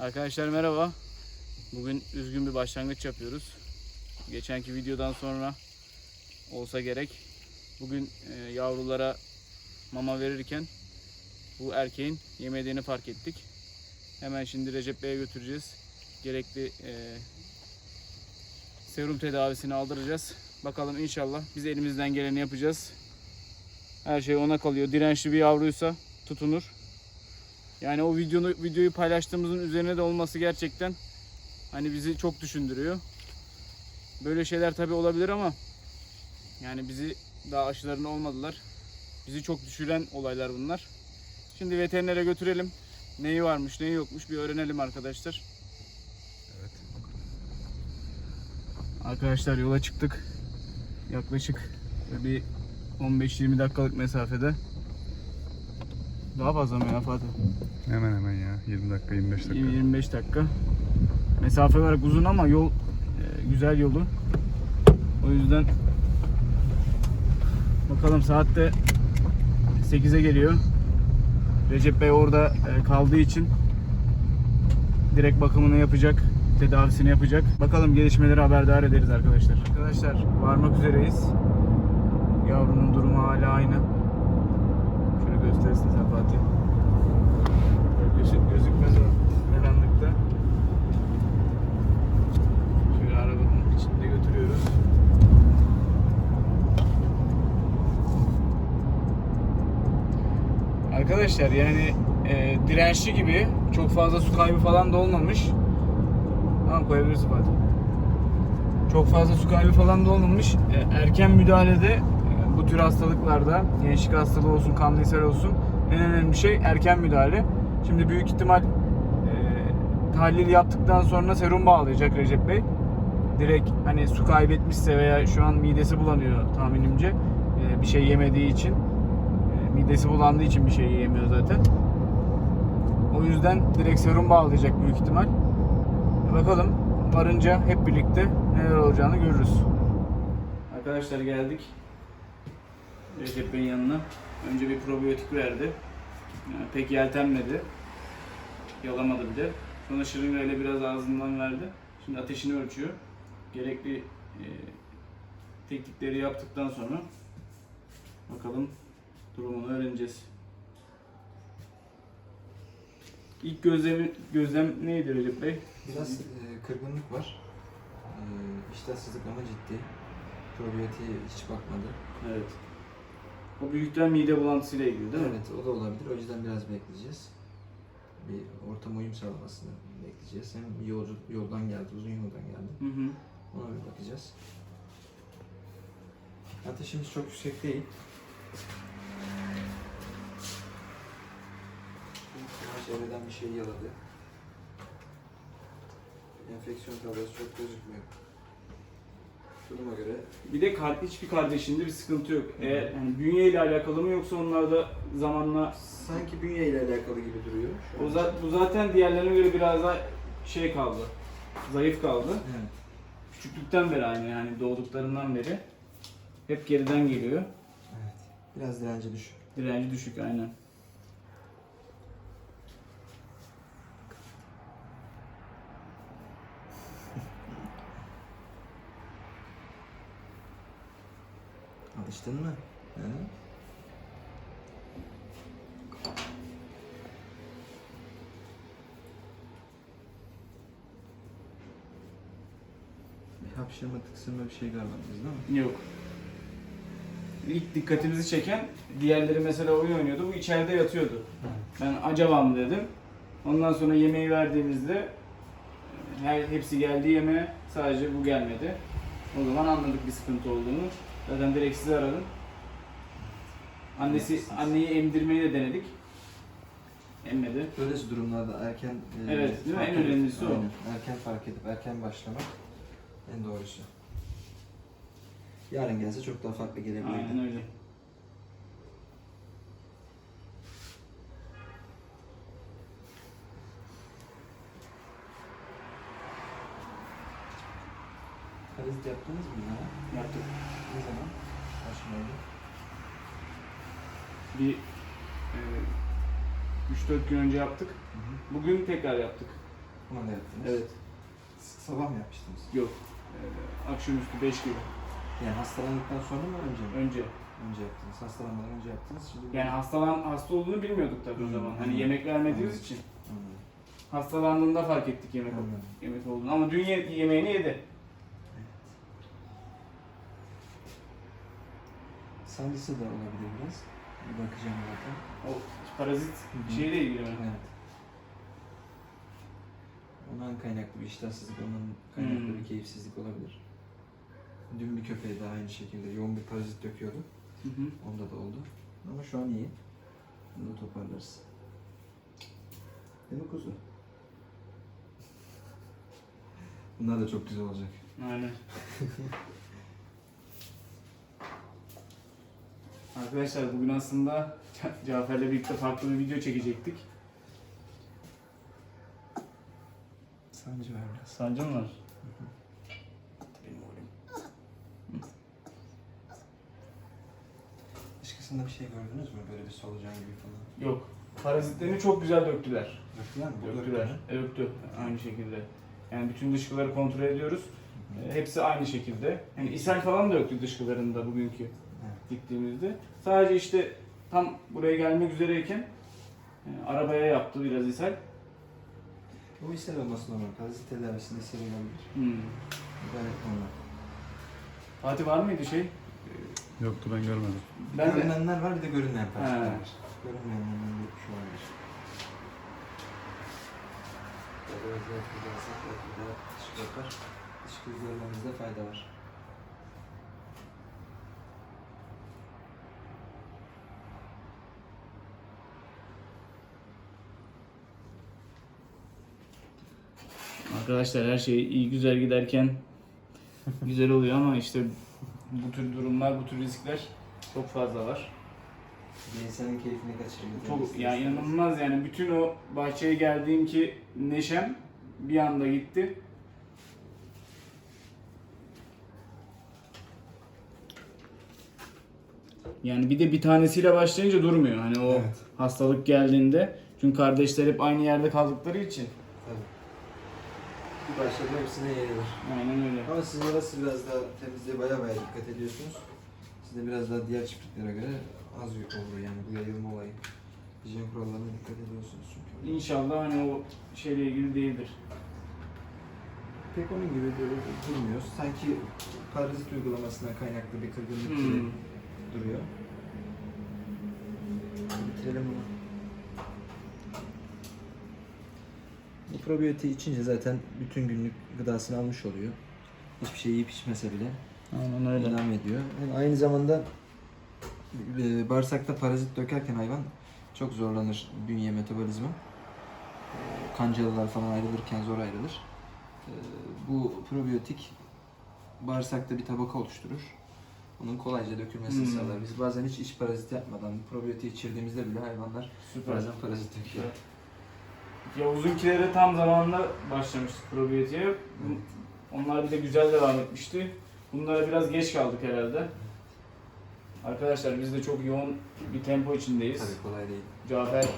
Arkadaşlar merhaba. Bugün üzgün bir başlangıç yapıyoruz. Geçenki videodan sonra olsa gerek. Bugün e, yavrulara mama verirken bu erkeğin yemediğini fark ettik. Hemen şimdi Recep Bey'e götüreceğiz. Gerekli e, serum tedavisini aldıracağız. Bakalım inşallah biz elimizden geleni yapacağız. Her şey ona kalıyor. Dirençli bir yavruysa tutunur. Yani o videonu videoyu paylaştığımızın üzerine de olması gerçekten hani bizi çok düşündürüyor. Böyle şeyler tabi olabilir ama yani bizi daha aşılarına olmadılar. Bizi çok düşüren olaylar bunlar. Şimdi veterinere götürelim. Neyi varmış, neyi yokmuş bir öğrenelim arkadaşlar. Evet. Arkadaşlar yola çıktık. Yaklaşık bir 15-20 dakikalık mesafede. Daha fazla mı ya Fatih? Hemen hemen ya. 20 dakika 25 dakika. 20-25 dakika. Mesafe olarak uzun ama yol e, güzel yolu. O yüzden bakalım saatte 8'e geliyor. Recep Bey orada e, kaldığı için direkt bakımını yapacak, tedavisini yapacak. Bakalım gelişmeleri haberdar ederiz arkadaşlar. Arkadaşlar varmak üzereyiz. Yavrunun durumu hala aynı. Şöyle gösterirsin sen Fatih. Gözük, gözükmez o karanlıkta. Şöyle arabanın içinde götürüyoruz. Arkadaşlar yani e, dirençli gibi çok fazla su kaybı falan da olmamış. Tamam koyabilirsin Fatih. Çok fazla su kaybı falan da olmamış. E, erken müdahalede bu tür hastalıklarda gençlik hastalığı olsun, ishal olsun en önemli şey erken müdahale. Şimdi büyük ihtimal e, tahlil yaptıktan sonra serum bağlayacak Recep Bey. Direkt hani su kaybetmişse veya şu an midesi bulanıyor tahminimce e, bir şey yemediği için e, midesi bulandığı için bir şey yiyemiyor zaten. O yüzden direkt serum bağlayacak büyük ihtimal. Bakalım varınca hep birlikte neler olacağını görürüz. Arkadaşlar geldik. Recep Bey'in yanına. Önce bir probiyotik verdi. Yani pek yeltenmedi. Yalamadı bir de. Sonra şırıngayla biraz ağzından verdi. Şimdi ateşini ölçüyor. Gerekli e, teknikleri yaptıktan sonra bakalım durumunu öğreneceğiz. İlk gözlem, gözlem neydi Recep Bey? Biraz e, kırgınlık var. E, iştahsızlık ama ciddi. Probiyotiğe hiç bakmadı. Evet. O büyükten mide bulantısıyla ilgili değil mi? evet, o da olabilir. O yüzden biraz bekleyeceğiz. Bir ortam uyum sağlamasını bekleyeceğiz. Hem yolcu, yoldan geldi, uzun yoldan geldi. Hı hı. Ona bir bakacağız. Ateşimiz çok yüksek değil. Çevreden bir şey yaladı. Enfeksiyon tablosu çok gözükmüyor. Duruma göre Bir de kar, hiçbir kardeşinde bir sıkıntı yok. Eğer yani bünye ile alakalı mı yoksa onlar da zamanla sanki bünye ile alakalı gibi duruyor. Şu o an. za- bu zaten diğerlerine göre biraz daha şey kaldı. Zayıf kaldı. Evet. Küçüklükten beri aynı yani doğduklarından beri hep geriden geliyor. evet. Biraz direnci düşük. Direnci düşük aynen. Alıştın mı? He? Bir hapşırma, tıksırma bir şey görmediniz değil mi? Yok. İlk dikkatimizi çeken diğerleri mesela oyun oynuyordu. Bu içeride yatıyordu. Ben acaba mı dedim. Ondan sonra yemeği verdiğimizde her hepsi geldi yemeğe. Sadece bu gelmedi. O zaman anladık bir sıkıntı olduğunu. Zaten direkt sizi aradım. Annesi anneyi emdirmeyi de denedik. Emmedi. Böylesi durumlarda erken e, Evet, değil mi? fark En edip- önemlisi o. Aynen. Erken fark edip erken başlamak en doğrusu. Yarın gelse çok daha farklı gelebilirdi. Aynen öyle. Parazit yaptınız mı ya? Yaptık. Ne? Başlayalım. Bir e, 3-4 gün önce yaptık. Hı hı. Bugün tekrar yaptık. Bunu da yaptınız. Evet. Sabah mı yapmıştınız? Yok. Ee, akşamüstü 5 gibi. Yani hastalandıktan sonra mı önce mi? Önce. Önce yaptınız. Hastalanmadan önce yaptınız. Şimdi Yani hastalan hasta olduğunu bilmiyorduk tabii o zaman. Hani yemek vermediğimiz için. Hastalandığında fark ettik yemek yemek olduğunu. Ama dün ye- yemeğini yedi. Sancısı da olabilir biraz. Bir bakacağım zaten. O parazit hı. şeyle ilgili mi? Evet. Ondan kaynaklı bir iştahsızlık, ondan kaynaklı Hmm. bir keyifsizlik olabilir. Dün bir köpeğe de aynı şekilde yoğun bir parazit döküyordu. Hı hı. Onda da oldu. Ama şu an iyi. Bunu da toparlarız. Değil mi kuzu? Bunlar da çok güzel olacak. Aynen. Arkadaşlar bugün aslında Ca- Cafer'le birlikte farklı bir video çekecektik. Sancı var biraz. Sancı mı var? Benim oğlum. Dışkısında bir şey gördünüz mü? Böyle bir solucan gibi falan. Yok. Parazitlerini çok güzel döktüler. Döktüler mi? Bu Döktüler. döktü. E, döktü. Aynı şekilde. Yani bütün dışkıları kontrol ediyoruz. E, Hepsi aynı şekilde. Yani ishal falan da yoktu dışkılarında bugünkü Evet. gittiğimizde. Sadece işte tam buraya gelmek üzereyken e, arabaya yaptı biraz ishal. Bu ishal olması normal. Parazit tedavisinde ishal olabilir. Hmm. Bu Gayet normal. Fatih var mıydı şey? Yoktu ben görmedim. Ben de. Görünenler var bir de görünmeyen He. var. Görünmeyenlerden bir şu olabilir. Dışkı yapar. Dışkı görmemizde fayda var. Arkadaşlar her şey iyi güzel giderken güzel oluyor ama işte bu tür durumlar, bu tür riskler çok fazla var. İnsanın keyfini kaçırıyor. Çok yani inanılmaz yani bütün o bahçeye geldiğim ki neşem bir anda gitti. Yani bir de bir tanesiyle başlayınca durmuyor. Hani o Evet. hastalık geldiğinde. Çünkü kardeşler hep aynı yerde kaldıkları için. Bir başladı hepsine yayılır. Aynen öyle. Ama siz orası biraz daha temizliğe baya baya dikkat ediyorsunuz. Siz de biraz daha diğer çiftliklere göre az olur yani bu yayılma olayı. Hijyen kurallarına dikkat ediyorsunuz çünkü. İnşallah hani o şeyle ilgili değildir. Pek onun gibi böyle durmuyor. Sanki parazit uygulamasına kaynaklı bir kırgınlık Hmm. gibi duruyor. Bitirelim bunu. Bu probiyotiği içince zaten bütün günlük gıdasını almış oluyor. Hiçbir şey yiyip içmese bile Aynen öyle. devam ediyor. Hem aynı zamanda e, bağırsakta parazit dökerken hayvan çok zorlanır bünye metabolizma. E, Kancalılar falan ayrılırken zor ayrılır. E, Bu probiyotik bağırsakta bir tabaka oluşturur. Onun kolayca dökülmesini Hmm. sağlar. Biz bazen hiç iç parazit yapmadan probiyotiği içirdiğimizde bile hayvanlar Süper. bazen parazit döküyor. Evet. Yavuz'unkilere tam zamanında başlamıştık probiyotiğe. Evet. Onlar bir de güzel devam etmişti. Bunlara biraz geç kaldık herhalde. Arkadaşlar biz de çok yoğun bir tempo içindeyiz. Tabii kolay değil. Cafer, e,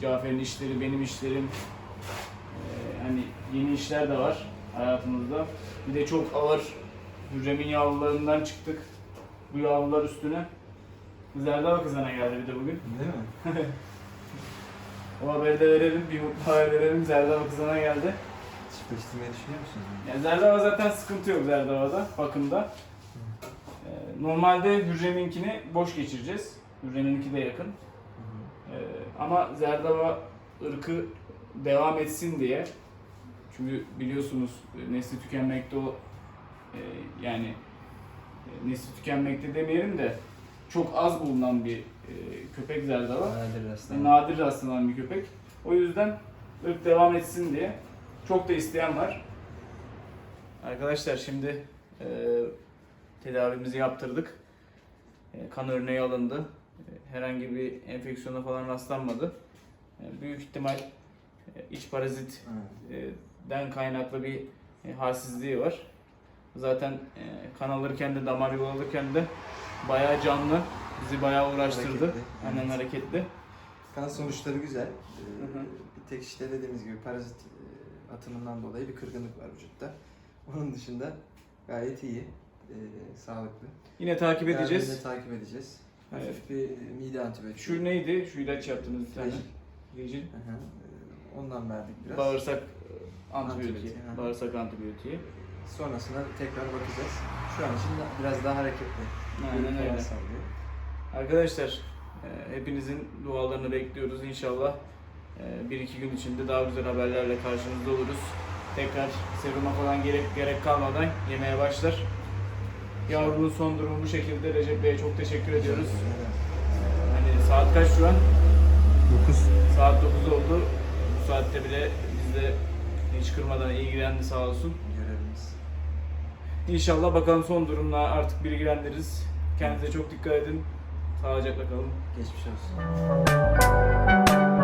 Cafer'in işleri, benim işlerim, e, hani yeni işler de var hayatımızda. Bir de çok ağır Hürrem'in yavrularından çıktık. Bu yavrular üstüne. Zerdal kızana geldi bir de bugün. Değil mi? O haberi de verelim, bir mutlu haber verelim. Zerdava kızana geldi. Çiftleştirmeyi düşünüyor musunuz? Yani Zerdava zaten sıkıntı yok Zerdava'da, bakımda. Ee, normalde Hürrem'inkini boş geçireceğiz. Hürrem'inki de yakın. Ee, ama Zerdava ırkı devam etsin diye. Çünkü biliyorsunuz e, nesli tükenmekte o e, yani e, nesli tükenmekte demeyelim de çok az bulunan bir e, köpek Zerdava. Nadir rastlanan. nadir rastlanan bir köpek. O yüzden ırk devam etsin diye çok da isteyen var. Arkadaşlar şimdi e, tedavimizi yaptırdık. E, kan örneği alındı. E, herhangi bir enfeksiyona falan rastlanmadı. E, büyük ihtimal e, iç parazitten kaynaklı bir e, halsizliği var. Zaten e, kan alırken de damar yolu alırken de bayağı canlı. Bizi bayağı uğraştırdı. Hareketli, Aynen evet. hareketli. kan sonuçları güzel. Ee, Hı hı. bir tek işte dediğimiz gibi parazit e, atımından dolayı bir kırgınlık var vücutta. Onun dışında gayet iyi, e, sağlıklı. Yine takip edeceğiz. Beraberinde takip edeceğiz. Hafif Evet. bir mide antibiyotiği. Şu neydi? Şu ilaç yaptığınız bir tane. Hı. Ee, Ondan verdik biraz. Bağırsak e, antibiyotiği. Antibiyotiği. Bağırsak antibiyotiği. Sonrasında tekrar bakacağız. Şu an için biraz daha hareketli. Aynen öyle. sallıyor. Arkadaşlar e, hepinizin dualarını bekliyoruz inşallah. e, Bir iki gün içinde daha güzel haberlerle karşınızda oluruz. Tekrar seruma falan gerek gerek kalmadan yemeye başlar. Yavrunun son durumu bu şekilde. Recep Bey'e çok teşekkür ediyoruz. Hani saat kaç şu an? 9. Saat 9 oldu. Bu saatte bile bizde hiç kırmadan ilgilendi sağ olsun. İnşallah bakalım son durumla artık bilgilendiririz. Kendinize çok dikkat edin. Sağlıcakla kalın. Geçmiş olsun.